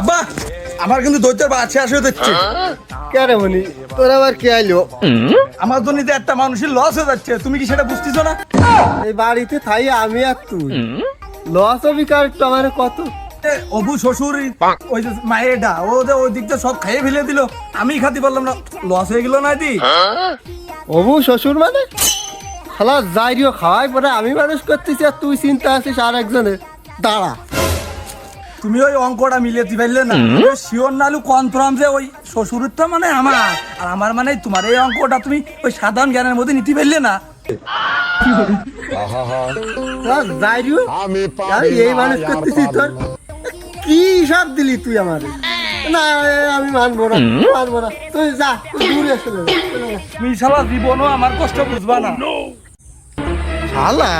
আব্বা আমার কিন্তু দৈত্যের বাচ্চা আসে দিচ্ছে কে রে মনি তোর আবার কে আইলো? আমার জন্য একটা মানুষের লস হয়ে যাচ্ছে তুমি কি সেটা বুঝতেছো না? এই বাড়িতে থাই আমি আর তুই। লস হবি কার আমার কত? অবু শ্বশুর ওই যে মায়েরটা ও যে ওই দিকটা সব খাইয়ে ফেলে দিল। আমি খাতে পারলাম না লস হয়ে গেল না দি অবু শ্বশুর মানে? খালা যাইরিও খাওয়াই পরে আমি মানুষ করতেছি আর তুই চিন্তা আছিস আর একজনের। দাঁড়া। তুমি ওই অঙ্কটা মিলিয়ে দিতে পারলে না। শিওর নালু কনফার্ম যে ওই শ্বশুরটা মানে আমার। আর আমার মানে তোমার এই অঙ্কটা তুমি ওই সাধারণ জ্ঞানের মধ্যে নিতে পারলে না। এই মানুষ করতেছি তোর। কি হিসাব দিলি তুই আমারে? না আমি মানবো না মানবো না। তুই যা তুই দূরে চলে যা, তুমি সারা জীবনও আমার কষ্ট বুঝবা না। শালা?